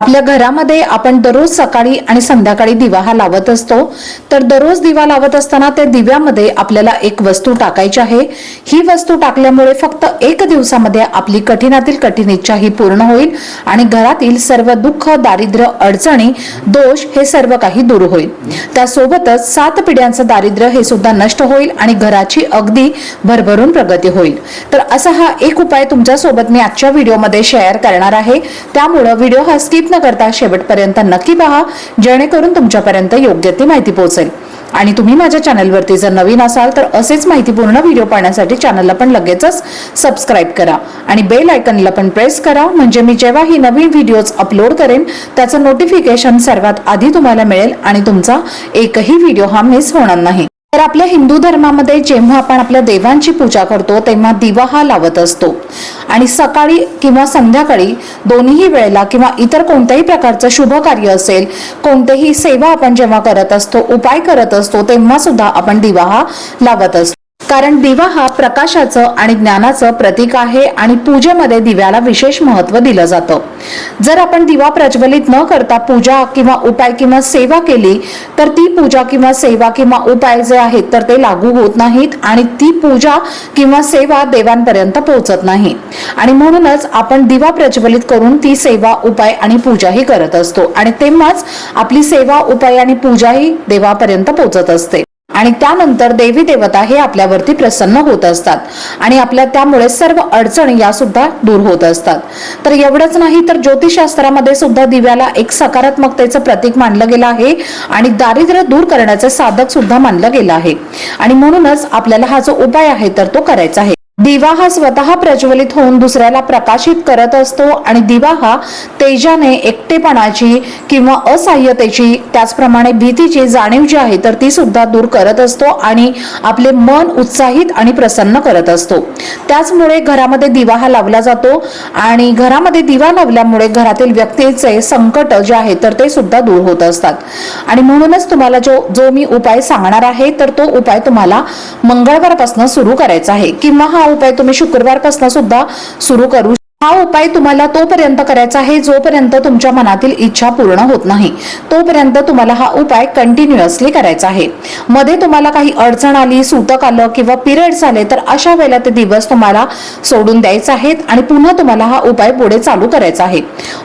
आपल्या घरामध्ये आपण दररोज सकाळी आणि संध्याकाळी दिवा हा लावत असतो. तर दररोज दिवा लावत असताना त्या दिव्यामध्ये आपल्याला एक वस्तू टाकायची आहे. ही वस्तू टाकल्यामुळे फक्त एक दिवसामध्ये आपली कठीणातील कठीण इच्छा ही पूर्ण होईल आणि घरातील सर्व दुःख दारिद्र्य अडचणी दोष हे सर्व काही दूर होईल. त्यासोबतच सात पिढ्यांचं दारिद्र्य हे सुद्धा नष्ट होईल आणि घराची अगदी भरभरून प्रगती होईल. तर असा हा एक उपाय तुमच्यासोबत मी आजच्या व्हिडिओमध्ये शेअर करणार आहे. त्यामुळं व्हिडिओ हा स्किप न करता शेवटपर्यंत नक्की पहा जेणेकरून तुमच्यापर्यंत योग्य ती माहिती पोहोचेल. आणि तुम्ही माझ्या चॅनलवरती जर नवीन असाल तर असेच माहितीपूर्ण व्हिडिओ पाहण्यासाठी चॅनलला पण लगेचच सबस्क्राईब करा. आणि बेल आयकनला पण प्रेस करा म्हणजे मी जेव्हा ही नवीन व्हिडिओज अपलोड करेन त्याचं नोटिफिकेशन सर्वात आधी तुम्हाला मिळेल आणि तुमचा एकही व्हिडिओ हा मिस होणार नाही. तर आपल्या हिंदू धर्मामध्ये जेव्हा आपण आपल्या देवांची पूजा करतो तेव्हा दिवा हा लावत असतो. आणि सकाळी किंवा संध्याकाळी दोन्ही वेळेला किंवा इतर कोणत्याही प्रकारचं शुभ कार्य असेल कोणतेही सेवा आपण जेव्हा करत असतो उपाय करत असतो तेव्हा सुद्धा आपण दिवा हा लावत असतो. कारण दिवा हा प्रकाशाचं आणि ज्ञानाचं प्रतीक आहे आणि पूजेमध्ये दिव्याला विशेष महत्त्व दिलं जातं. जर आपण दिवा प्रज्वलित न करता पूजा किंवा उपाय किंवा सेवा केली तर ती पूजा किंवा सेवा किंवा उपाय जे आहेत तर ते लागू होत नाहीत आणि ती पूजा किंवा सेवा देवांपर्यंत पोहोचत नाही. आणि म्हणूनच आपण दिवा प्रज्वलित करून ती सेवा उपाय आणि पूजाही करत असतो आणि तेव्हाच आपली सेवा उपाय आणि पूजाही देवापर्यंत पोहोचत असते. आणि त्यानंतर देवी देवता हे आपल्यावरती प्रसन्न होत असतात. आणि आपल्या त्यामुळे सर्व अडचण या सुद्धा दूर होत असतात. तर एवढंच नाही तर ज्योतिषशास्त्रामध्ये सुद्धा दिव्याला एक सकारात्मकतेचं प्रतीक मानलं गेलं आहे आणि दारिद्र्य दूर करण्याचं साधक सुद्धा मानलं गेलं आहे. आणि म्हणूनच आपल्याला हा जो उपाय आहे तर तो करायचा आहे. दिवा हा स्वतः प्रज्वलित होऊन दुसऱ्याला प्रकाशित करत असतो आणि दिवा हा तेजाने एकटेपणाची किंवा असहाय्यतेची त्याचप्रमाणे भीतीची जाणीव जी आहे तर ती सुद्धा दूर करत असतो आणि आपले मन उत्साहित आणि प्रसन्न करत असतो. त्याचमुळे घरामध्ये दिवा हा लावला जातो आणि घरामध्ये दिवा लावल्यामुळे घरातील व्यक्तीचे संकट जे आहे तर ते सुद्धा दूर होत असतात. आणि म्हणूनच तुम्हाला जो जो मी उपाय सांगणार आहे तर तो उपाय तुम्हाला मंगळवारपासून सुरू करायचा आहे. किंवा हा उपाय तुम्ही शुक्रवारपासून सुद्धा सुरू करू हा उपाय तुम्हाला तोपर्यंत करायचा आहे जोपर्यंत तुमच्या मनातील इच्छा पूर्ण होत नाही. तोपर्यंत तुम्हाला हा उपाय कंटिन्युअसली करायचा आहे. मध्ये तुम्हाला काही अडचण आली सूतक आलं किंवा पिरियड्स आले तर अशा वेळेला ते दिवस तुम्हाला सोडून द्यायचे आहेत आणि पुन्हा तुम्हाला हा उपाय पुढे चालू करायचा आहे.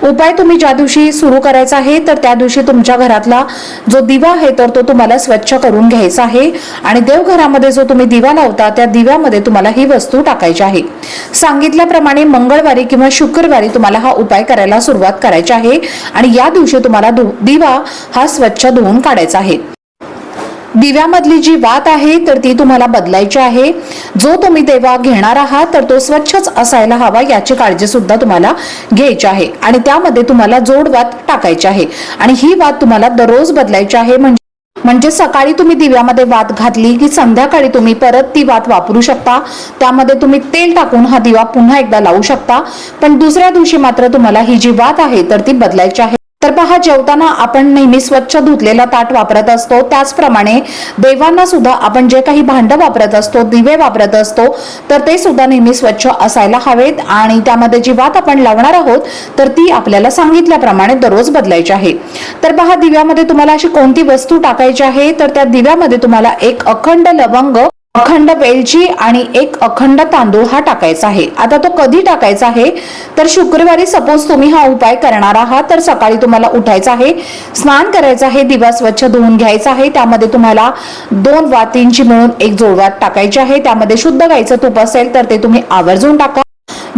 उपाय तुम्ही ज्या दिवशी सुरू करायचा आहे तर त्या दिवशी तुमच्या घरातला जो दिवा आहे तर तो तुम्हाला स्वच्छ करून घ्यायचा आहे आणि देवघरामध्ये जो तुम्ही दिवा लावता त्या दिव्यामध्ये तुम्हाला ही वस्तू टाकायची आहे. सांगितल्याप्रमाणे मंगळवारी किंवा शुक्रवारी तुम्हाला हा उपाय करायला सुरुवात करायची आहे. आणि या दिवशी तुम्हाला दिवा हा स्वच्छ धुवून काढायचा आहे. दिव्यामधली जी वात आहे तर ती तुम्हाला बदलायची आहे. जो तुम्ही देवा घेणार आहात तर तो स्वच्छच असायला हवा याची काळजी सुद्धा तुम्हाला घ्यायची आहे. आणि त्यामध्ये तुम्हाला जोड वात टाकायची आहे. आणि ही वात तुम्हाला दररोज बदलायची आहे म्हणजे म्हणजे सकाळी तुम्ही दिव्यामध्ये वात घातली की संध्याकाळी तुम्ही परत ती वात वापरू शकता. त्यामध्ये तुम्ही तेल टाकून हा दिवा पुन्हा एकदा लावू शकता. पण दुसऱ्या दिवशी मात्र तुम्हाला ही जी वात आहे तर ती बदलायची आहे. तर पहा जेवताना आपण नेहमी स्वच्छ धुतलेला ताट वापरत असतो. त्याचप्रमाणे देवांना सुद्धा आपण जे काही भांड वापरत असतो दिवे वापरत असतो तर ते सुद्धा नेहमी स्वच्छ असायला हवेत. आणि त्यामध्ये जी वात आपण लावणार आहोत तर ती आपल्याला सांगितल्याप्रमाणे दररोज बदलायची आहे. तर पहा दिव्यामध्ये तुम्हाला अशी कोणती वस्तू टाकायची आहे? तर त्या दिव्यामध्ये तुम्हाला एक अखंड लवंग अखंड वेलची आणि एक अखंड तांदूळ हा टाकायचा आहे. आता तो कधी टाकायचा आहे? तर शुक्रवारी सपोज तुम्ही हा उपाय करणार आहात तर सकाळी तुम्हाला उठायचं आहे स्नान करायचं आहे दिवा स्वच्छ धुवून घ्यायचा आहे त्यामध्ये तुम्हाला दोन वातींची मिळून एक जोडवात टाकायची आहे त्यामध्ये शुद्ध गाईचं तूप असेल तर ते तुम्ही आवर्जून टाका.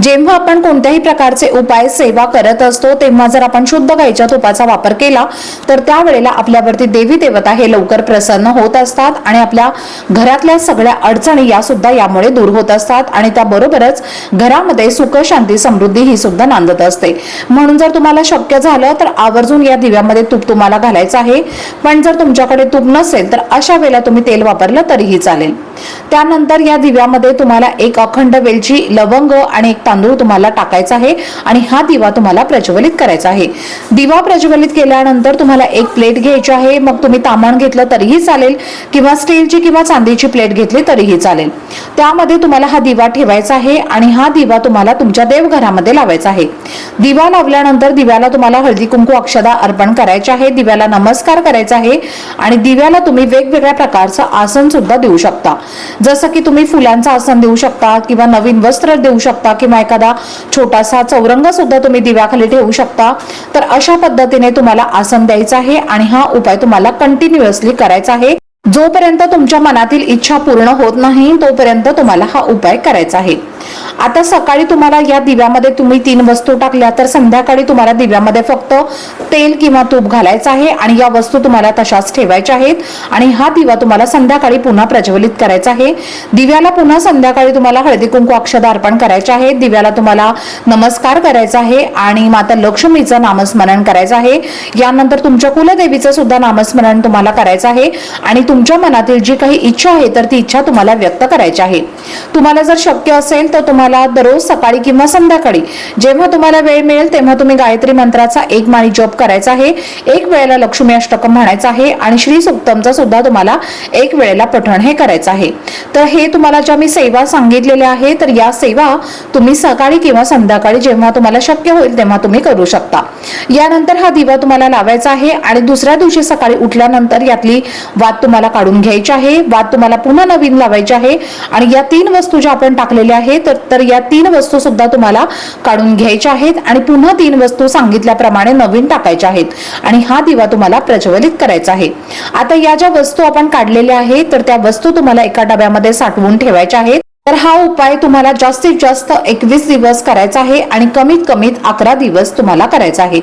जेव्हा आपण कोणत्याही प्रकारचे उपाय सेवा करत असतो तेव्हा जर आपण शुद्ध गाईच्या तुपाचा वापर केला तर त्यावेळेला आपल्यावरती देवी देवता हे लवकर प्रसन्न होत असतात आणि आपल्या घरातल्या सगळ्या अडचणी या सुद्धा यामुळे दूर होत असतात आणि त्याबरोबरच घरामध्ये सुख शांती समृद्धी ही सुद्धा नांदत असते. म्हणून जर तुम्हाला शक्य झालं तर आवर्जून या दिव्यामध्ये तूप तुम्हाला घालायचं आहे. पण जर तुमच्याकडे तूप नसेल तर अशा वेळेला तुम्ही तेल वापरलं तरीही चालेल. त्यानंतर या दिव्यामध्ये तुम्हाला एक अखंड वेलची लवंग आणि एक तांदूळ तुम्हाला टाकायचा आहे आणि हा दिवा तुम्हाला प्रज्वलित करायचा आहे. दिवा प्रज्वलित केल्यानंतर तुम्हाला एक प्लेट घ्यायची आहे. मग तुम्ही तामण घेतलं तरीही चालेल किंवा स्टीलची किंवा चांदीची प्लेट घेतली तरीही चालेल. त्यामध्ये तुम्हाला हा दिवा ठेवायचा आहे आणि हा दिवा तुम्हाला तुमच्या देवघरामध्ये लावायचा आहे. दिवा लावल्यानंतर दिव्याला तुम्हाला हळदी कुंकू अक्षदा अर्पण करायचे आहे. दिव्याला नमस्कार करायचा आहे आणि दिव्याला तुम्ही वेगवेगळ्या प्रकारचं आसन सुद्धा देऊ शकता. जसं की तुम्ही फुलांचं आसन देऊ शकता किंवा नवीन वस्त्र देऊ शकता किंवा एखादा छोटासा चौरंग सुद्धा तुम्ही दिव्याखाली ठेवू शकता. तर अशा पद्धतीने तुम्हाला आसन द्यायचं आहे आणि हा उपाय तुम्हाला कंटिन्युअसली करायचा आहे. जोपर्यंत तुमच्या मनातील इच्छा पूर्ण होत नाही तोपर्यंत तुम्हाला हा उपाय करायचा आहे. आता सकाळी तुम्हाला या दिव्यामध्ये तुम्ही तीन वस्तू टाकल्या तर संध्याकाळी तुम्हाला दिव्यामध्ये फक्त तेल किंवा तूप घालायचं आहे आणि या वस्तू तुम्हाला तशाच ठेवायच्या आहेत. आणि हा दिवा तुम्हाला संध्याकाळी पुन्हा प्रज्वलित करायचा आहे. दिव्याला पुन्हा संध्याकाळी तुम्हाला हळदी कुंकू अक्षदा अर्पण करायचे आहे. दिव्याला तुम्हाला नमस्कार करायचा आहे आणि माता लक्ष्मीचं नामस्मरण करायचं आहे. यानंतर तुमच्या कुलदेवीचं सुद्धा नामस्मरण तुम्हाला करायचं आहे. आणि तुमच्या मनातील जी काही इच्छा आहे तर ती इच्छा तुम्हाला व्यक्त करायची आहे. तुम्हाला जर शक्य असेल तर तुम्हाला दररोज सकाळी किंवा संध्याकाळी. जेव्हा तुम्हाला वेळ मिळेल तेव्हा तुम्ही गायत्री मंत्राचा एक माळी जप करायचा आहे. एक वेळेला लक्ष्मी अष्टकम म्हणायचं आहे आणि श्री सुक्तमचा सुद्धा तुम्हाला एक वेळेला पठण हे करायचं आहे. तर हे तुम्हाला ज्या मी सेवा सांगितलेल्या आहे तर या सेवा तुम्ही सकाळी किंवा संध्याकाळी जेव्हा तुम्हाला शक्य होईल तेव्हा तुम्ही करू शकता. यानंतर हा दिवा तुम्हाला लावायचा आहे आणि दुसऱ्या दिवशी सकाळी उठल्यानंतर यातली वात तुम्हाला काढून घ्यायची आहे. वात तुम्हाला पुन्हा नवीन लावायची आहे आणि या तीन वस्तू ज्या आपण टाकलेल्या आहेत तर तर या तीन वस्तू सुद्धा तुम्हाला काढून घ्यायच्या आहेत आणि पुन्हा तीन वस्तू सांगितल्याप्रमाणे नवीन टाकायच्या आहेत. आणि हा दिवा तुम्हाला प्रज्वलित करायचा आहे. आता या ज्या वस्तू आपण काढलेल्या आहेत तर त्या वस्तू तुम्हाला एका डब्यामध्ये साठवून ठेवायच्या आहेत. तर हा उपाय तुम्हाला जास्तीत जास्त एकवीस दिवस करायचा आहे आणि कमीत कमीत अकरा दिवस तुम्हाला करायचा आहे.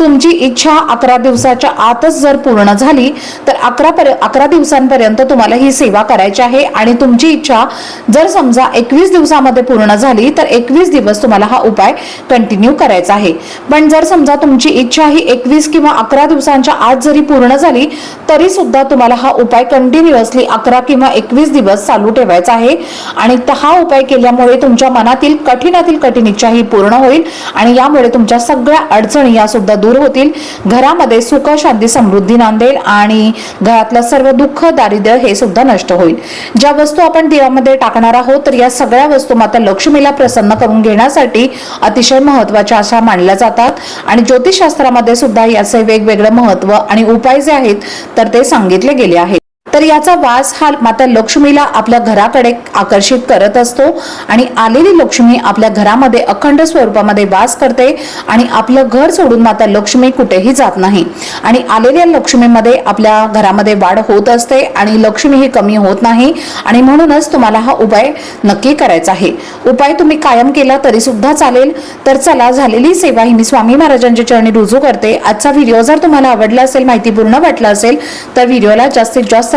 तुमची इच्छा अकरा दिवसाच्या आतच जर पूर्ण झाली तर अकरा पर अकरा दिवसांपर्यंत तुम्हाला ही सेवा करायची आहे आणि तुमची इच्छा जर समजा एकवीस दिवसामध्ये पूर्ण झाली तर एकवीस दिवस तुम्हाला हा उपाय कंटिन्यू करायचा आहे. पण जर समजा तुमची इच्छा ही एकवीस किंवा अकरा दिवसांच्या आत जरी पूर्ण झाली तरी सुद्धा तुम्हाला हा उपाय कंटिन्युअसली अकरा किंवा एकवीस दिवस चालू ठेवायचा आहे. आणि तर हा उपाय केल्यामुळे तुमच्या मनातील कठीणातील कठीण इच्छा ही पूर्ण होईल आणि यामुळे तुमच्या सगळ्या अडचणी या सुद्धा दूर होतील. घरामध्ये सुख शांती समृद्धी नांदेल आणि घरातलं सर्व दुःख दारिद्र्य हे सुद्धा नष्ट होईल. ज्या वस्तू आपण दिव्यामध्ये टाकणार आहोत तर या सगळ्या वस्तू माता लक्ष्मीला प्रसन्न करून घेण्यासाठी अतिशय महत्त्वाच्या अशा मानल्या जातात. आणि ज्योतिषशास्त्रामध्ये सुद्धा याचे वेगवेगळे महत्त्व आणि उपाय जे आहेत तर ते सांगितले गेले आहेत. तर याचा वास हा माता लक्ष्मीला आपल्या घराकडे आकर्षित करत असतो आणि आलेली लक्ष्मी आपल्या घरामध्ये अखंड स्वरूपामध्ये वास करते आणि आपलं घर सोडून माता लक्ष्मी कुठेही जात नाही. आणि आलेल्या लक्ष्मीमध्ये आपल्या घरामध्ये वाढ होत असते आणि लक्ष्मी ही कमी होत नाही. आणि म्हणूनच तुम्हाला हा उपाय नक्की करायचा आहे. उपाय तुम्ही कायम केला तरी सुद्धा चालेल. तर चला झालेली सेवा ही मी स्वामी महाराजांच्या चरणी रुजू करते. आजचा व्हिडिओ जर तुम्हाला आवडला असेल माहितीपूर्ण वाटला असेल तर व्हिडिओला जास्तीत जास्त